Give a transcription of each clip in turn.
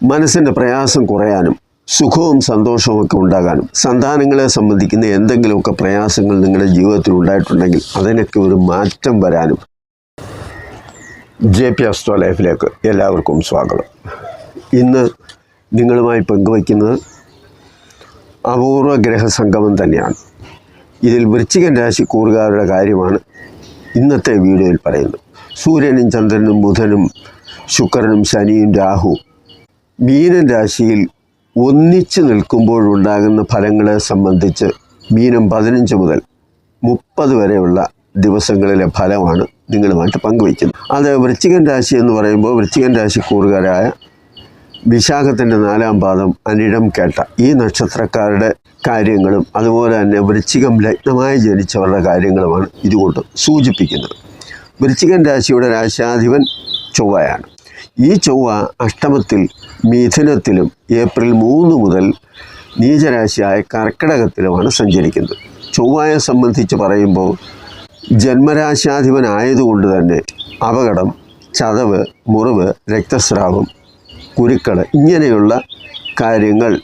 മനസ്സിന്റെ പ്രയാസം കുറയാനും സുഖവും സന്തോഷവും ഒക്കെ ഉണ്ടാകാനും സന്താനങ്ങളെ സംബന്ധിക്കുന്ന എന്തെങ്കിലുമൊക്കെ പ്രയാസങ്ങൾ നിങ്ങളുടെ ജീവിതത്തിൽ ഉണ്ടായിട്ടുണ്ടെങ്കിൽ അതിനൊക്കെ ഒരു മാറ്റം വരാനും ജെ പി അസ്ട്രോ ലൈഫിലേക്ക് എല്ലാവർക്കും സ്വാഗതം. ഇന്ന് നിങ്ങളുമായി പങ്കുവയ്ക്കുന്നത് അപൂർവ ഗ്രഹസംഗമം തന്നെയാണ്. ഇതിൽ വൃശ്ചികൻ രാശി കൂറുകാരുടെ കാര്യമാണ് ഇന്നത്തെ വീഡിയോയിൽ പറയുന്നത്. സൂര്യനും ചന്ദ്രനും ബുധനും ശുക്രനും ശനിയും രാഹു മീനൻ രാശിയിൽ ഒന്നിച്ചു നിൽക്കുമ്പോഴുണ്ടാകുന്ന ഫലങ്ങളെ സംബന്ധിച്ച് മീനം പതിനഞ്ച് മുതൽ മുപ്പത് വരെയുള്ള ദിവസങ്ങളിലെ ഫലമാണ് നിങ്ങളുമായിട്ട് പങ്കുവയ്ക്കുന്നത്. അത് വൃശ്ചികൻ രാശി എന്ന് പറയുമ്പോൾ വൃശ്ചികൻ രാശി കൂറുകാരായ വിശാഖത്തിന്റെ നാലാം പാദം അനിടം കേട്ട ഈ നക്ഷത്രക്കാരുടെ കാര്യങ്ങളും അതുപോലെ തന്നെ വൃശ്ചികം ലഗ്നമായി ജനിച്ചവരുടെ കാര്യങ്ങളുമാണ് ഇതുകൊണ്ട് സൂചിപ്പിക്കുന്നത്. വൃശ്ചികൻ രാശിയുടെ രാശാധിപൻ ചൊവ്വയാണ്. ഈ ചൊവ്വ അഷ്ടമത്തിൽ മിഥുനത്തിലും ഏപ്രിൽ മൂന്ന് മുതൽ നീചരാശിയായ കർക്കിടകത്തിലുമാണ് സഞ്ചരിക്കുന്നത്. ചൊവ്വയെ സംബന്ധിച്ച് പറയുമ്പോൾ ജന്മരാശാധിപനായതുകൊണ്ട് തന്നെ അപകടം ചതവ് മുറിവ് രക്തസ്രാവം കുരുക്കൾ ഇങ്ങനെയുള്ള കാര്യങ്ങൾ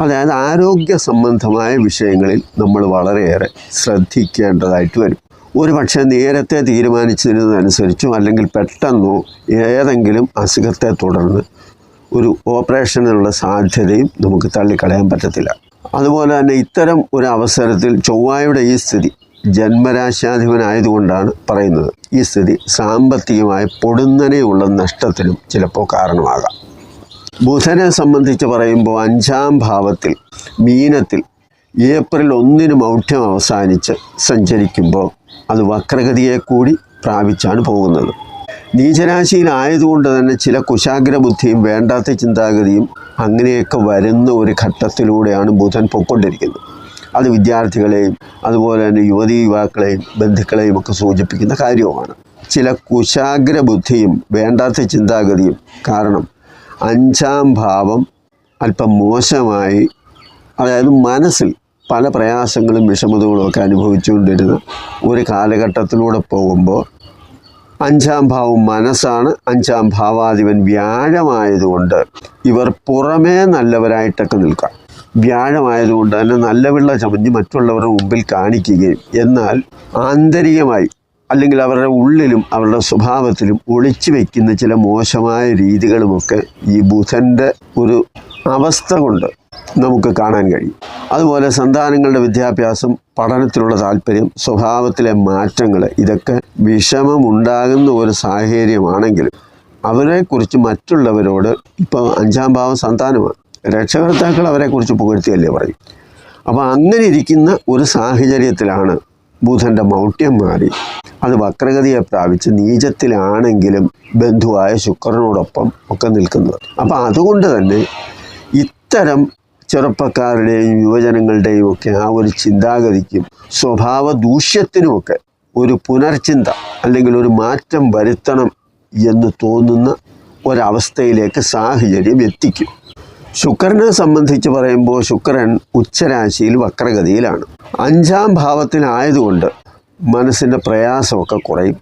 അതായത് ആരോഗ്യ സംബന്ധമായ വിഷയങ്ങളിൽ നമ്മൾ വളരെയേറെ ശ്രദ്ധിക്കേണ്ടതായിട്ട് വരും. ഒരു പക്ഷേ നേരത്തെ തീരുമാനിച്ചിരുന്നതനുസരിച്ചോ അല്ലെങ്കിൽ പെട്ടെന്നോ ഏതെങ്കിലും അസുഖത്തെ തുടർന്ന് ഒരു ഓപ്പറേഷനുള്ള സാധ്യതയും നമുക്ക് തള്ളിക്കളയാൻ പറ്റത്തില്ല. അതുപോലെ തന്നെ ഇത്തരം ഒരു അവസരത്തിൽ ചൊവ്വായുടെ ഈ സ്ഥിതി ജന്മരാശാധിപനായതുകൊണ്ടാണ് പറയുന്നത്. ഈ സ്ഥിതി സാമ്പത്തികമായി പൊടുന്നനെയുള്ള നഷ്ടത്തിനും ചിലപ്പോൾ കാരണമാകാം. ബുധനെ സംബന്ധിച്ച് പറയുമ്പോൾ അഞ്ചാം ഭാവത്തിൽ മീനത്തിൽ ഏപ്രിൽ ഒന്നിന് മൗഢ്യം അവസാനിച്ച് സഞ്ചരിക്കുമ്പോൾ അത് വക്രഗതിയെ കൂടി പ്രാപിച്ചാണ് പോകുന്നത്. നീചരാശിയിലായതുകൊണ്ട് തന്നെ ചില കുശാഗ്ര ബുദ്ധിയും വേണ്ടാത്ത ചിന്താഗതിയും അങ്ങനെയൊക്കെ വരുന്ന ഒരു ഘട്ടത്തിലൂടെയാണ് ബുധൻ പൊക്കൊണ്ടിരിക്കുന്നത് അത് വിദ്യാർത്ഥികളെയും അതുപോലെ തന്നെ യുവതി യുവാക്കളെയും ബന്ധുക്കളെയും ഒക്കെ സൂചിപ്പിക്കുന്ന കാര്യവുമാണ്. ചില കുശാഗ്ര ബുദ്ധിയും വേണ്ടാത്ത ചിന്താഗതിയും കാരണം അഞ്ചാം ഭാവം അല്പം മോശമായി അതായത് മനസ്സിൽ പല പ്രയാസങ്ങളും വിഷമതകളും ഒക്കെ അനുഭവിച്ചുകൊണ്ടിരുന്ന ഒരു കാലഘട്ടത്തിലൂടെ പോകുമ്പോൾ അഞ്ചാം ഭാവം മനസ്സാണ്. അഞ്ചാം ഭാവാധിപൻ വ്യാഴമായതുകൊണ്ട് ഇവർ പുറമേ നല്ലവരായിട്ടൊക്കെ നിൽക്കാം. വ്യാഴമായതുകൊണ്ട് തന്നെ നല്ല വെള്ള ചമഞ്ഞ് മറ്റുള്ളവരുടെ മുമ്പിൽ കാണിക്കുകയും എന്നാൽ ആന്തരികമായി അല്ലെങ്കിൽ അവരുടെ ഉള്ളിലും അവരുടെ സ്വഭാവത്തിലും ഒളിച്ചു വയ്ക്കുന്ന ചില മോശമായ രീതികളുമൊക്കെ ഈ ബുധന്റെ ഒരു അവസ്ഥ കൊണ്ട് നമുക്ക് കാണാൻ കഴിയും. അതുപോലെ സന്താനങ്ങളുടെ വിദ്യാഭ്യാസം പഠനത്തിലുള്ള താല്പര്യം സ്വഭാവത്തിലെ മാറ്റങ്ങൾ ഇതൊക്കെ വിഷമമുണ്ടാകുന്ന ഒരു സാഹചര്യമാണെങ്കിലും അവരെക്കുറിച്ച് മറ്റുള്ളവരോട് ഇപ്പോൾ അഞ്ചാം ഭാവം സന്താനമാണ്. രക്ഷകർത്താക്കൾ അവരെക്കുറിച്ച് പുകഴ്ത്തിയല്ലേ പറയും. അപ്പോൾ അങ്ങനെ ഇരിക്കുന്ന ഒരു സാഹചര്യത്തിലാണ് ബുധന്റെ മൗഢ്യം മാറി. അത് വക്രഗതിയെ പ്രാപിച്ച് നീചത്തിലാണെങ്കിലും ബന്ധുവായ ശുക്രനോടൊപ്പം ഒക്കെ നിൽക്കുന്നത്. അപ്പോൾ അതുകൊണ്ട് തന്നെ ഇത്തരം ചെറുപ്പക്കാരുടെയും യുവജനങ്ങളുടെയും ഒക്കെ ആ ഒരു ചിന്താഗതിക്കും സ്വഭാവ ദൂഷ്യത്തിനുമൊക്കെ ഒരു പുനർചിന്ത അല്ലെങ്കിൽ ഒരു മാറ്റം വരുത്തണം എന്ന് തോന്നുന്ന ഒരവസ്ഥയിലേക്ക് സാഹചര്യം എത്തിക്കും. ശുക്രനെ സംബന്ധിച്ച് പറയുമ്പോൾ ശുക്രൻ ഉച്ചരാശിയിൽ വക്രഗതിയിലാണ്. അഞ്ചാം ഭാവത്തിലായതുകൊണ്ട് മനസ്സിന്റെ പ്രയാസമൊക്കെ കുറയും.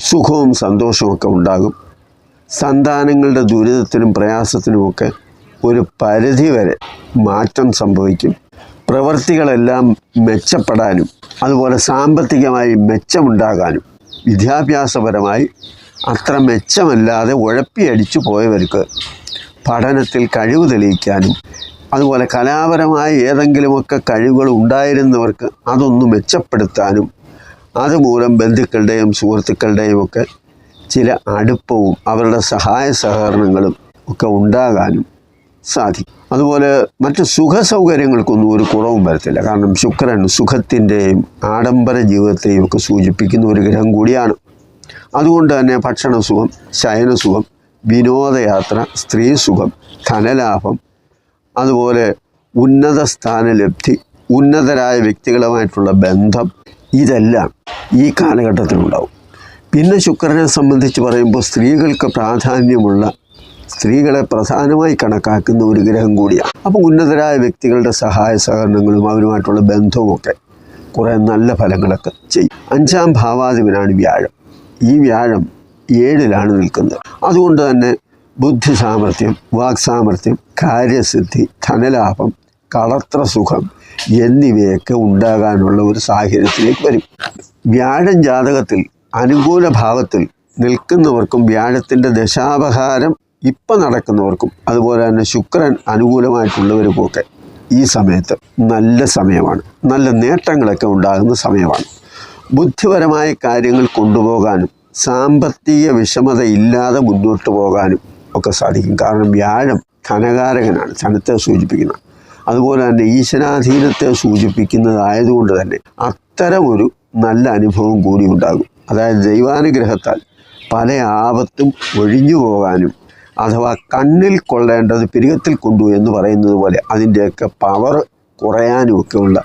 സുഖവും സന്തോഷമൊക്കെ ഉണ്ടാകും. സന്താനങ്ങളുടെ ദുരിതത്തിനും പ്രയാസത്തിനുമൊക്കെ ഒരു പരിധിവരെ മാറ്റം സംഭവിക്കും. പ്രവൃത്തികളെല്ലാം മെച്ചപ്പെടാനും അതുപോലെ സാമ്പത്തികമായി മെച്ചമുണ്ടാകാനും വിദ്യാഭ്യാസപരമായി അത്ര മെച്ചമല്ലാതെ ഉഴപ്പിയടിച്ചു പോയവർക്ക് പഠനത്തിൽ കഴിവ് തെളിയിക്കാനും അതുപോലെ കലാപരമായ ഏതെങ്കിലുമൊക്കെ കഴിവുകൾ ഉണ്ടായിരുന്നവർക്ക് അതൊന്ന് മെച്ചപ്പെടുത്താനും അതുമൂലം ബന്ധുക്കളുടെയും സുഹൃത്തുക്കളുടെയും ഒക്കെ ചില അടുപ്പവും അവരുടെ സഹായ സഹകരണങ്ങളും ഒക്കെ ഉണ്ടാകാനും സാധിക്കും. അതുപോലെ മറ്റ് സുഖ സൗകര്യങ്ങൾക്കൊന്നും ഒരു കുറവും വരത്തില്ല. കാരണം ശുക്രൻ സുഖത്തിന്റെയും ആഡംബര ജീവിതത്തെയും ഒക്കെ സൂചിപ്പിക്കുന്ന ഒരു ഗ്രഹം കൂടിയാണ്. അതുകൊണ്ട് തന്നെ ഭക്ഷണസുഖം ശയനസുഖം വിനോദയാത്ര സ്ത്രീസുഖം ധനലാഭം അതുപോലെ ഉന്നത സ്ഥാനലബ്ധി ഉന്നതരായ വ്യക്തികളുമായിട്ടുള്ള ബന്ധം ഇതെല്ലാം ഈ കാലഘട്ടത്തിലുണ്ടാവും. പിന്നെ ശുക്രനെ സംബന്ധിച്ച് പറയുമ്പോൾ സ്ത്രീകൾക്ക് പ്രാധാന്യമുള്ള സ്ത്രീകളെ പ്രധാനമായി കണക്കാക്കുന്ന ഒരു ഗ്രഹം കൂടിയാണ്. അപ്പം ഉന്നതരായ വ്യക്തികളുടെ സഹായ സഹകരണങ്ങളും അവരുമായിട്ടുള്ള ബന്ധവുമൊക്കെ കുറേ നല്ല ഫലങ്ങളൊക്കെ ചെയ്യും. അഞ്ചാം ഭാവാധിപനാണ് വ്യാഴം. ഈ വ്യാഴം ഏഴിലാണ് നിൽക്കുന്നത്. അതുകൊണ്ട് തന്നെ ബുദ്ധി സാമർഥ്യം വാക്സാമർഥ്യം കാര്യസിദ്ധി ധനലാഭം കളത്ര സുഖം എന്നിവയൊക്കെ ഉണ്ടാകാനുള്ള ഒരു സാഹചര്യത്തിലേക്ക് വരും. വ്യാഴം ജാതകത്തിൽ അനുകൂല ഭാവത്തിൽ നിൽക്കുന്നവർക്കും വ്യാഴത്തിന്റെ ദശാപഹാരം ഇപ്പം നടക്കുന്നവർക്കും അതുപോലെ തന്നെ ശുക്രൻ അനുകൂലമായിട്ടുള്ളവർക്കുമൊക്കെ ഈ സമയത്ത് നല്ല സമയമാണ്. നല്ല നേട്ടങ്ങളൊക്കെ ഉണ്ടാകുന്ന സമയമാണ്. ബുദ്ധിപരമായ കാര്യങ്ങൾ കൊണ്ടുപോകാനും സാമ്പത്തിക വിഷമത ഇല്ലാതെ മുന്നോട്ട് പോകാനും ഒക്കെ സാധിക്കും. കാരണം വ്യാഴം ധനകാരകനാണ് ധനത്തെ സൂചിപ്പിക്കുന്നത് അതുപോലെ തന്നെ ഈശ്വരാധീനത്തെ സൂചിപ്പിക്കുന്നതായതുകൊണ്ട് തന്നെ അത്തരമൊരു നല്ല അനുഭവം കൂടി ഉണ്ടാകും. അതായത് ദൈവാനുഗ്രഹത്താൽ പല ആപത്തും ഒഴിഞ്ഞു പോകാനും അഥവാ കണ്ണിൽ കൊള്ളേണ്ടത് പിരികത്തിൽ കൊണ്ടു എന്ന് പറയുന്നത് പോലെ അതിന്റെയൊക്കെ പവർ കുറയാനുമൊക്കെയുള്ള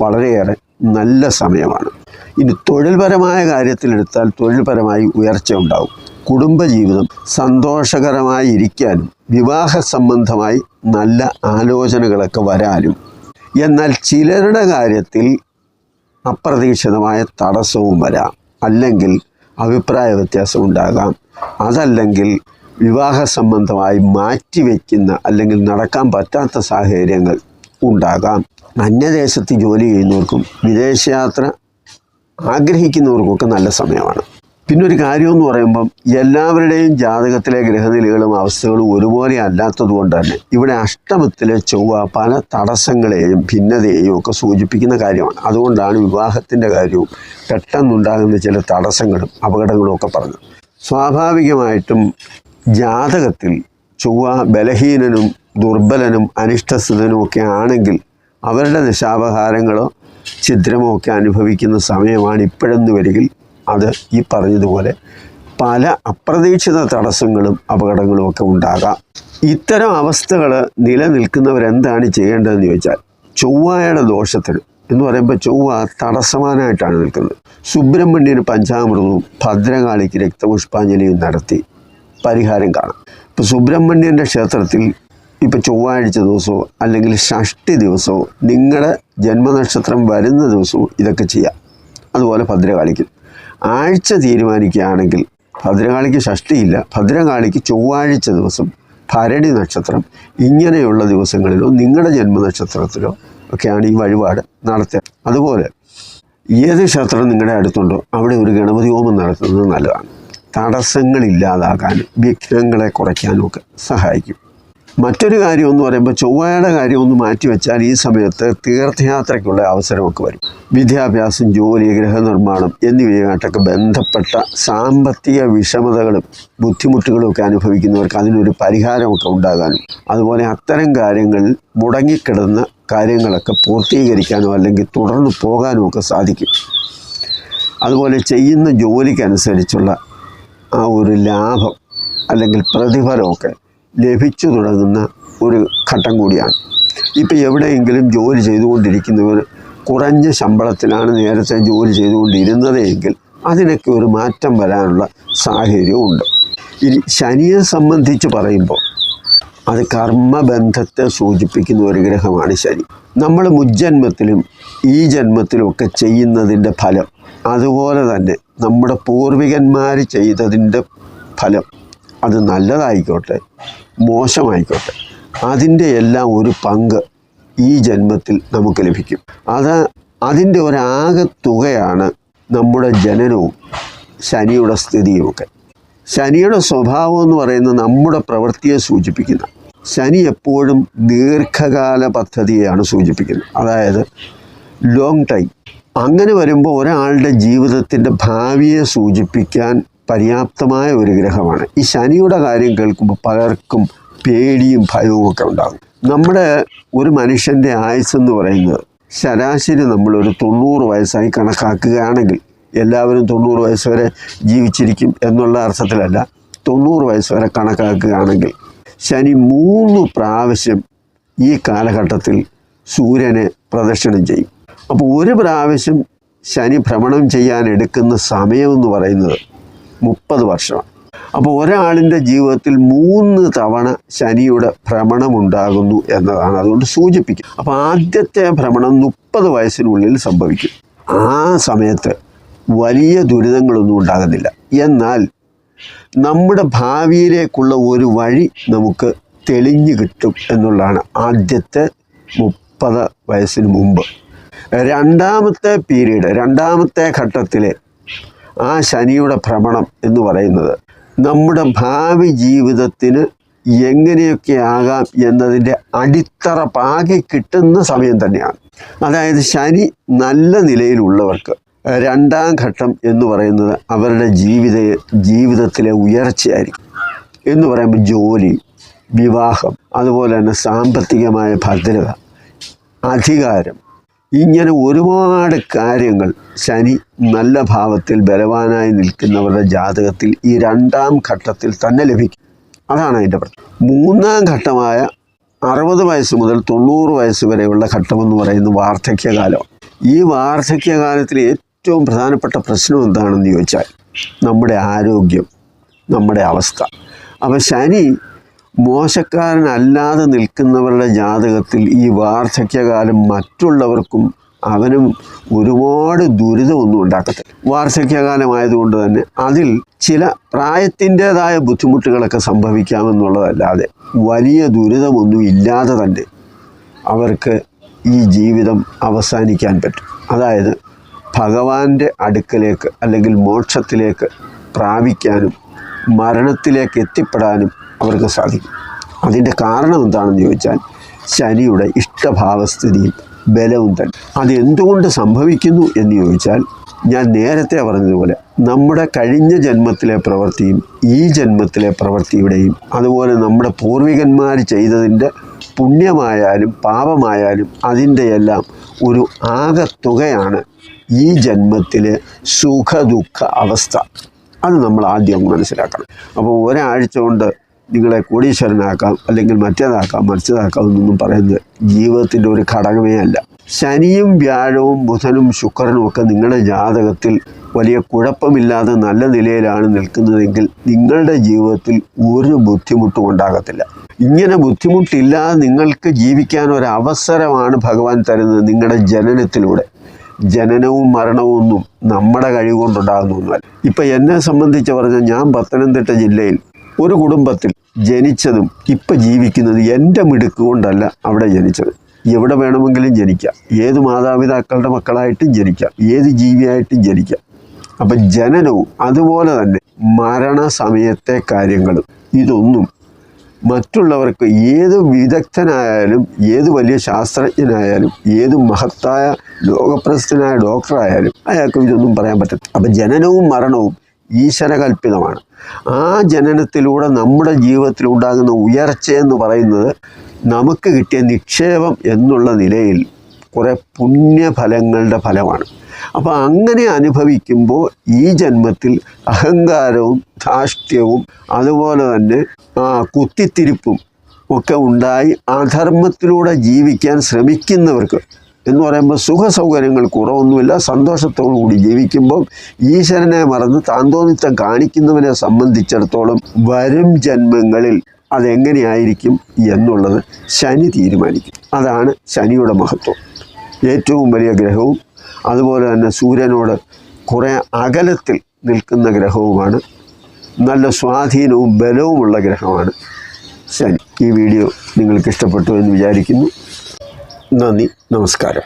വളരെയേറെ നല്ല സമയമാണ്. ഇനി തൊഴിൽപരമായ കാര്യത്തിലെടുത്താൽ തൊഴിൽപരമായി ഉയർച്ച ഉണ്ടാവും. കുടുംബജീവിതം സന്തോഷകരമായി ഇരിക്കാനും വിവാഹ സംബന്ധമായി നല്ല ആലോചനകളൊക്കെ വരാനും. എന്നാൽ ചിലരുടെ കാര്യത്തിൽ അപ്രതീക്ഷിതമായ തടസ്സവും വരാം. അല്ലെങ്കിൽ അഭിപ്രായ വ്യത്യാസം ഉണ്ടാകാം. അതല്ലെങ്കിൽ വിവാഹ സംബന്ധമായി മാറ്റിവെക്കുന്ന അല്ലെങ്കിൽ നടക്കാൻ പറ്റാത്ത സാഹചര്യങ്ങൾ ഉണ്ടാകാം. അന്യദേശത്ത് ജോലി ചെയ്യുന്നവർക്കും വിദേശയാത്ര ആഗ്രഹിക്കുന്നവർക്കൊക്കെ നല്ല സമയമാണ്. പിന്നെ ഒരു കാര്യമെന്ന് പറയുമ്പം എല്ലാവരുടെയും ജാതകത്തിലെ ഗ്രഹനിലകളും അവസ്ഥകളും ഒരുപോലെ അല്ലാത്തത് കൊണ്ട് തന്നെ ഇവിടെ അഷ്ടമത്തിലെ ചൊവ്വ പല തടസ്സങ്ങളെയും ഭിന്നതയെയും ഒക്കെ സൂചിപ്പിക്കുന്ന കാര്യമാണ്. അതുകൊണ്ടാണ് വിവാഹത്തിന്റെ കാര്യവും പെട്ടെന്നുണ്ടാകുന്ന ചില തടസ്സങ്ങളും അപകടങ്ങളും ഒക്കെ പറഞ്ഞത്. സ്വാഭാവികമായിട്ടും ജാതകത്തിൽ ചൊവ്വ ബലഹീനനും ദുർബലനും അനിഷ്ടസ്ഥിതനും ഒക്കെ ആണെങ്കിൽ അവരുടെ ദശാപഹാരങ്ങളോ ഛിദ്രമോ ഒക്കെ അനുഭവിക്കുന്ന സമയമാണ് ഇപ്പോഴെന്ന് വരികിൽ അത് ഈ പറഞ്ഞതുപോലെ പല അപ്രതീക്ഷിത തടസ്സങ്ങളും അപകടങ്ങളും ഒക്കെ ഉണ്ടാകാം. ഇത്തരം അവസ്ഥകൾ നിലനിൽക്കുന്നവരെന്താണ് ചെയ്യേണ്ടതെന്ന് ചോദിച്ചാൽ ചൊവ്വയുടെ ദോഷത്തിന് എന്ന് പറയുമ്പോൾ ചൊവ്വ തടസ്സമാനായിട്ടാണ് നിൽക്കുന്നത്. സുബ്രഹ്മണ്യന് പഞ്ചാമൃതവും ഭദ്രകാളിക്ക് രക്തപുഷ്പാഞ്ജലിയും നടത്തി. പരിഹാരം കാണാം. ഇപ്പോൾ സുബ്രഹ്മണ്യന്റെ ക്ഷേത്രത്തിൽ ഇപ്പോൾ ചൊവ്വാഴ്ച ദിവസമോ അല്ലെങ്കിൽ ഷഷ്ടി ദിവസമോ നിങ്ങളുടെ ജന്മനക്ഷത്രം വരുന്ന ദിവസവും ഇതൊക്കെ ചെയ്യാം. അതുപോലെ ഭദ്രകാളിക്ക്. ആഴ്ച തീരുമാനിക്കുകയാണെങ്കിൽ ഭദ്രകാളിക്ക് ഷഷ്ടിയില്ല ഭദ്രകാളിക്ക് ചൊവ്വാഴ്ച ദിവസം ഭരണി നക്ഷത്രം ഇങ്ങനെയുള്ള ദിവസങ്ങളിലോ നിങ്ങളുടെ ജന്മനക്ഷത്രത്തിലോ ഒക്കെയാണ് ഈ വഴിപാട് നടത്തുക. അതുപോലെ ഏത് ക്ഷേത്രം നിങ്ങളുടെ അടുത്തുണ്ടോ അവിടെ ഒരു ഗണപതി ഹോമം നടത്തുന്നത് നല്ലതാണ്. തടസ്സങ്ങളില്ലാതാകാനും വിഘ്നങ്ങളെ കുറയ്ക്കാനും ഒക്കെ സഹായിക്കും. മറ്റൊരു കാര്യം എന്ന് പറയുമ്പോൾ ചൊവ്വയുടെ കാര്യം ഒന്ന് മാറ്റി വെച്ചാൽ ഈ സമയത്ത് തീർത്ഥയാത്രയ്ക്കുള്ള അവസരമൊക്കെ വരും. വിദ്യാഭ്യാസം ജോലി ഗൃഹനിർമ്മാണം എന്നിവയുമായിട്ടൊക്കെ ബന്ധപ്പെട്ട സാമ്പത്തിക വിഷമതകളും ബുദ്ധിമുട്ടുകളും ഒക്കെ അനുഭവിക്കുന്നവർക്ക് അതിനൊരു പരിഹാരമൊക്കെ ഉണ്ടാകാനും അതുപോലെ അത്തരം കാര്യങ്ങളിൽ മുടങ്ങിക്കിടന്ന കാര്യങ്ങളൊക്കെ പൂർത്തീകരിക്കാനോ അല്ലെങ്കിൽ തുടർന്ന് പോകാനോ ഒക്കെ സാധിക്കും. അതുപോലെ ചെയ്യുന്ന ജോലിക്കനുസരിച്ചുള്ള ആ ഒരു ലാഭം അല്ലെങ്കിൽ പ്രതിഫലമൊക്കെ ലഭിച്ചു തുടങ്ങുന്ന ഒരു ഘട്ടം കൂടിയാണ്. ഇപ്പം എവിടെയെങ്കിലും ജോലി ചെയ്തുകൊണ്ടിരിക്കുന്നവർ കുറഞ്ഞ ശമ്പളത്തിലാണ് നേരത്തെ ജോലി ചെയ്തുകൊണ്ടിരുന്നതെങ്കിൽ അതിനൊക്കെ ഒരു മാറ്റം വരാനുള്ള സാഹചര്യമുണ്ട് ഇനി ശനിയെ സംബന്ധിച്ച് പറയുമ്പോൾ അത് കർമ്മബന്ധത്തെ സൂചിപ്പിക്കുന്ന ഒരു ഗ്രഹമാണ് ശനി. നമ്മൾ മുജ്ജന്മത്തിലും ഈ ജന്മത്തിലും ഒക്കെ ചെയ്യുന്നതിന്റെ ഫലം അതുപോലെ തന്നെ നമ്മുടെ പൂർവികന്മാർ ചെയ്തതിന്റെ ഫലം അത് നല്ലതായിക്കോട്ടെ മോശമായിക്കോട്ടെ. അതിന്റെ എല്ലാം ഒരു പങ്ക് ഈ ജന്മത്തിൽ നമുക്ക് ലഭിക്കും. അത് അതിന്റെ ഒരാകെ തുകയാണ് നമ്മുടെ ജനനവും ശനിയുടെ സ്ഥിതിയുമൊക്കെ. ശനിയുടെ സ്വഭാവം എന്ന് പറയുന്നത് നമ്മുടെ പ്രവൃത്തിയെ സൂചിപ്പിക്കുന്ന ശനി എപ്പോഴും ദീർഘകാല പദ്ധതിയെയാണ് സൂചിപ്പിക്കുന്നത്. അതായത് ലോങ് ടൈം അങ്ങനെ വരുമ്പോൾ ഒരാളുടെ ജീവിതത്തിന്റെ ഭാവിയെ സൂചിപ്പിക്കാൻ പര്യാപ്തമായ ഒരു ഗ്രഹമാണ്. ഈ ശനിയുടെ കാര്യം കേൾക്കുമ്പോൾ പലർക്കും പേടിയും ഭയവും ഒക്കെ ഉണ്ടാകും. നമ്മുടെ ഒരു മനുഷ്യന്റെ ആയുസ് എന്ന് പറയുന്നത് ശരാശരി നമ്മളൊരു തൊണ്ണൂറ് വയസ്സായി കണക്കാക്കുകയാണെങ്കിൽ എല്ലാവരും തൊണ്ണൂറ് വയസ്സ് വരെ ജീവിച്ചിരിക്കും എന്നുള്ള അർത്ഥത്തിലല്ല. തൊണ്ണൂറ് വയസ്സ് വരെ കണക്കാക്കുകയാണെങ്കിൽ ശനി മൂന്ന് പ്രാവശ്യം ഈ കാലഘട്ടത്തിൽ സൂര്യനെ പ്രദക്ഷിണം ചെയ്യും. അപ്പോൾ ഒരു പ്രാവശ്യം ശനി ഭ്രമണം ചെയ്യാൻ എടുക്കുന്ന സമയമെന്ന് പറയുന്നത് മുപ്പത് വർഷമാണ്. അപ്പോൾ ഒരാളിന്റെ ജീവിതത്തിൽ മൂന്ന് തവണ ശനിയുടെ ഭ്രമണം ഉണ്ടാകുന്നു എന്നതാണ് അതുകൊണ്ട് സൂചിപ്പിക്കുക. അപ്പോൾ ആദ്യത്തെ ഭ്രമണം മുപ്പത് വയസ്സിനുള്ളിൽ സംഭവിക്കും. ആ സമയത്ത് വലിയ ദുരിതങ്ങളൊന്നും ഉണ്ടാകുന്നില്ല. എന്നാൽ നമ്മുടെ ഭാവിയിലേക്കുള്ള ഒരു വഴി നമുക്ക് തെളിഞ്ഞു കിട്ടും എന്നുള്ളതാണ് ആദ്യത്തെ മുപ്പത് വയസ്സിന് മുമ്പ്. രണ്ടാമത്തെ പീരീഡ് രണ്ടാമത്തെ ഘട്ടത്തിലെ ആ ശനിയുടെ ഭ്രമണം എന്ന് പറയുന്നത് നമ്മുടെ ഭാവി ജീവിതത്തിന് എങ്ങനെയൊക്കെ ആകാം എന്നതിന്റെ അടിത്തറ പാകി കിട്ടുന്ന സമയം തന്നെയാണ്. അതായത് ശനി നല്ല നിലയിലുള്ളവർക്ക് രണ്ടാം ഘട്ടം എന്ന് പറയുന്നത് അവരുടെ ജീവിത ജീവിതത്തിലെ ഉയർച്ചയായിരിക്കും. എന്ന് പറയുമ്പോൾ ജോലി വിവാഹം അതുപോലെ തന്നെ സാമ്പത്തികമായ ഭദ്രത അധികാരം ഇങ്ങനെ ഒരുപാട് കാര്യങ്ങൾ ശനി നല്ല ഭാവത്തിൽ ബലവാനായി നിൽക്കുന്നവരുടെ ജാതകത്തിൽ ഈ രണ്ടാം ഘട്ടത്തിൽ തന്നെ ലഭിക്കും. അതാണ് അതിന്റെ പ്രശ്നം മൂന്നാം ഘട്ടമായ അറുപത് വയസ്സ് മുതൽ തൊണ്ണൂറ് വയസ്സ് വരെയുള്ള ഘട്ടമെന്ന് പറയുന്ന വാർദ്ധക്യകാലം ഈ വാർദ്ധക്യകാലത്തിൽ ഏറ്റവും പ്രധാനപ്പെട്ട പ്രശ്നം എന്താണെന്ന് ചോദിച്ചാൽ നമ്മുടെ ആരോഗ്യം നമ്മുടെ അവസ്ഥ. അപ്പം ശനി മോശക്കാരനല്ലാതെ നിൽക്കുന്നവരുടെ ജാതകത്തിൽ ഈ വാർദ്ധക്യകാലം മറ്റുള്ളവർക്കും അവനും ഒരുപാട് ദുരിതമൊന്നും ഉണ്ടാക്കത്തില്ല. വാർദ്ധക്യകാലമായതുകൊണ്ട് തന്നെ അതിൽ ചില പ്രായത്തിന്റെതായ ബുദ്ധിമുട്ടുകളൊക്കെ സംഭവിക്കാമെന്നുള്ളതല്ലാതെ വലിയ ദുരിതമൊന്നും ഇല്ലാതെ തന്നെ അവർക്ക് ഈ ജീവിതം അവസാനിക്കാൻ പറ്റും. അതായത് ഭഗവാന്റെ അടുക്കലേക്ക് അല്ലെങ്കിൽ മോക്ഷത്തിലേക്ക് പ്രാപിക്കാനും മരണത്തിലേക്ക് എത്തിപ്പെടാനും അവർക്ക് സാധിക്കും. അതിന്റെ കാരണം എന്താണെന്ന് ചോദിച്ചാൽ ശനിയുടെ ഇഷ്ടഭാവസ്ഥിതിയും ബലവും തന്നെ. അതെന്തുകൊണ്ട് സംഭവിക്കുന്നു എന്ന് ചോദിച്ചാൽ ഞാൻ നേരത്തെ പറഞ്ഞതുപോലെ നമ്മുടെ കഴിഞ്ഞ ജന്മത്തിലെ പ്രവൃത്തിയും ഈ ജന്മത്തിലെ പ്രവൃത്തിയുടെയും അതുപോലെ നമ്മുടെ പൂർവികന്മാർ ചെയ്തതിന്റെ പുണ്യമായാലും പാപമായാലും അതിന്റെ എല്ലാം ഒരു ആകത്തുകയാണ് ഈ ജന്മത്തിലെ സുഖദുഃഖ അവസ്ഥ. അത് നമ്മൾ ആദ്യം മനസ്സിലാക്കണം. അപ്പോൾ ഒരാഴ്ച കൊണ്ട് നിങ്ങളെ കോടീശ്വരനാക്കാം അല്ലെങ്കിൽ മറ്റേതാക്കാം മറിച്ചതാക്കാം എന്നൊന്നും പറയുന്നത് ജീവിതത്തിന്റെ ഒരു ഘടകമേ അല്ല. ശനിയും വ്യാഴവും ബുധനും ശുക്രനും ഒക്കെ നിങ്ങളുടെ ജാതകത്തിൽ വലിയ കുഴപ്പമില്ലാതെ നല്ല നിലയിലാണ് നിൽക്കുന്നതെങ്കിൽ നിങ്ങളുടെ ജീവിതത്തിൽ ഒരു ബുദ്ധിമുട്ടും ഉണ്ടാകത്തില്ല. ഇങ്ങനെ ബുദ്ധിമുട്ടില്ലാതെ നിങ്ങൾക്ക് ജീവിക്കാൻ ഒരു അവസരമാണ് ഭഗവാൻ തരുന്നത് നിങ്ങളുടെ ജനനത്തിലൂടെ. ജനനവും മരണവും ഒന്നും നമ്മുടെ കഴിവ് കൊണ്ടുണ്ടാകുന്ന ഒന്നുമല്ല ഇപ്പം എന്നെ സംബന്ധിച്ച് പറഞ്ഞാൽ ഞാൻ പത്തനംതിട്ട ജില്ലയിൽ ഒരു കുടുംബത്തിൽ ജനിച്ചതും ഇപ്പം ജീവിക്കുന്നത് എന്റെ മിടുക്ക് കൊണ്ടല്ല അവിടെ ജനിച്ചത്. എവിടെ വേണമെങ്കിലും ജനിക്കാം. ഏത് മാതാപിതാക്കളുടെ മക്കളായിട്ടും ജനിക്കാം. ഏത് ജീവിയായിട്ടും ജനിക്കാം. അപ്പം ജനനവും അതുപോലെ തന്നെ മരണസമയത്തെ കാര്യങ്ങളും ഇതൊന്നും മറ്റുള്ളവർക്ക് ഏത് വിദഗ്ധനായാലും ഏത് വലിയ ശാസ്ത്രജ്ഞനായാലും ഏത് മഹത്തായ ലോകപ്രസിദ്ധനായ ഡോക്ടറായാലും അയാൾക്ക് ഇതൊന്നും പറയാൻ പറ്റത്തില്ല. അപ്പം ജനനവും മരണവും ഈശ്വരകൽപ്പിതമാണ്. ആ ജനനത്തിലൂടെ നമ്മുടെ ജീവിതത്തിൽ ഉണ്ടാകുന്ന ഉയർച്ച എന്ന് പറയുന്നത് നമുക്ക് കിട്ടിയ നിക്ഷേപം എന്നുള്ള നിലയിൽ കുറേ പുണ്യഫലങ്ങളുടെ ഫലമാണ്. അപ്പോൾ അങ്ങനെ അനുഭവിക്കുമ്പോൾ ഈ ജന്മത്തിൽ അഹങ്കാരവും ധാഷ്ട്യവും അതുപോലെ തന്നെ കുത്തിത്തിരിപ്പും ഒക്കെ ഉണ്ടായി അധർമ്മത്തിലൂടെ ജീവിക്കാൻ ശ്രമിക്കുന്നവർക്ക് എന്ന് പറയുമ്പോൾ സുഖ സൗകര്യങ്ങൾ കുറവൊന്നുമില്ല. സന്തോഷത്തോടു കൂടി ജീവിക്കുമ്പോൾ ഈശ്വരനെ മറന്ന് താന്തോന്നിത്തം കാണിക്കുന്നവനെ സംബന്ധിച്ചിടത്തോളം വരും ജന്മങ്ങളിൽ അതെങ്ങനെയായിരിക്കും എന്നുള്ളത് ശനി തീരുമാനിക്കും. അതാണ് ശനിയുടെ മഹത്വം. ഏറ്റവും വലിയ ഗ്രഹവും അതുപോലെ തന്നെ സൂര്യനോട് കുറേ അകലത്തിൽ നിൽക്കുന്ന ഗ്രഹവുമാണ്. നല്ല സ്വാധീനവും ബലവുമുള്ള ഗ്രഹമാണ് ശനി. ഈ വീഡിയോ നിങ്ങൾക്ക് ഇഷ്ടപ്പെട്ടു എന്ന് വിചാരിക്കുന്നു. നന്ദി നമസ്കാരം.